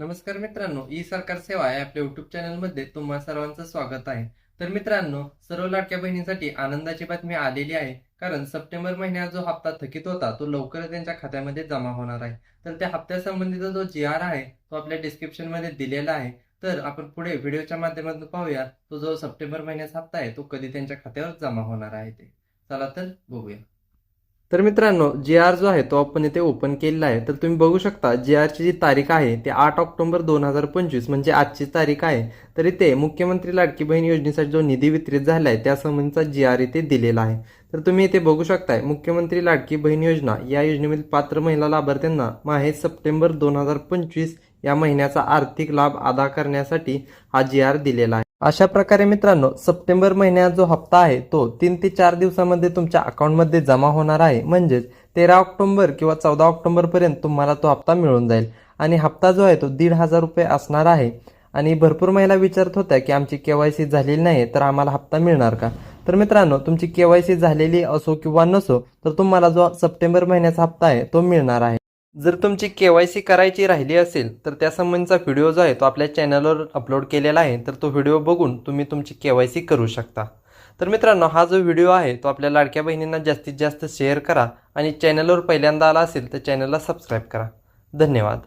नमस्कार मित्रांनो ई सरकार सेवा या आपल्या युट्यूब चॅनलमध्ये तुम्हा सर्वांचं स्वागत आहे. तर मित्रांनो सर्व लाडक्या बहिणींसाठी आनंदाची बातमी आलेली आहे कारण सप्टेंबर महिन्यात जो हप्ता थकीत होता तो लवकरच त्यांच्या खात्यामध्ये जमा होणार आहे. तर त्या हप्त्यासंबंधीचा जो जी आर आहे तो आपल्या डिस्क्रिप्शनमध्ये दिलेला आहे. तर आपण पुढे व्हिडिओच्या माध्यमातून पाहूया तो जो सप्टेंबर महिन्याचा हप्ता आहे तो कधी त्यांच्या खात्यावर जमा होणार आहे ते. चला तर बघूया. तर मित्रांनो जी आर जो आहे तो आपण इथे ओपन केलेला आहे. तर तुम्ही बघू शकता जी आरची जी तारीख आहे ती आठ ऑक्टोबर दोन हजार पंचवीस म्हणजे आजची तारीख आहे. तर इथे मुख्यमंत्री लाडकी बहीण योजनेसाठी जो निधी वितरित झाला आहे त्यासंबंधीचा जी आर इथे दिलेला आहे. तर तुम्ही इथे बघू शकताय मुख्यमंत्री लाडकी बहीण योजना या योजनेमधील पात्र महिला लाभार्थ्यांना माहे सप्टेंबर दोन हजार पंचवीस या महिन्याचा आर्थिक लाभ अदा करण्यासाठी हा जी आर दिलेला आहे. अशा प्रकारे मित्रांनो सप्टेंबर महिन्यात जो हप्ता आहे तो तीन ते चार दिवसामध्ये तुमच्या अकाउंटमध्ये जमा होणार आहे. म्हणजेच तेरा ऑक्टोंबर किंवा चौदा ऑक्टोंबरपर्यंत तुम्हाला तो हप्ता मिळून जाईल. आणि हप्ता जो आहे तो दीड हजार रुपये असणार आहे. आणि भरपूर महिला विचारत होत्या की आमची केवायसी झालेली नाही तर आम्हाला हप्ता मिळणार का? तर मित्रांनो तुमची केवायसी झालेली असो किंवा नसो तर तुम्हाला जो सप्टेंबर महिन्याचा हप्ता आहे तो मिळणार आहे. जर तुमची के वाय सी करायची राहिली असेल तर त्यासंबंधीचा व्हिडिओ जो आहे तो आपल्या चॅनलवर अपलोड केलेला आहे तर तो व्हिडिओ बघून तुम्ही तुमची के वाय सी करू शकता. तर मित्रांनो हा जो व्हिडिओ आहे तो आपल्या लाडक्या बहिणींना जास्तीत जास्त शेअर करा आणि चॅनलवर पहिल्यांदा आला असेल तर चॅनलला सबस्क्राईब करा. धन्यवाद.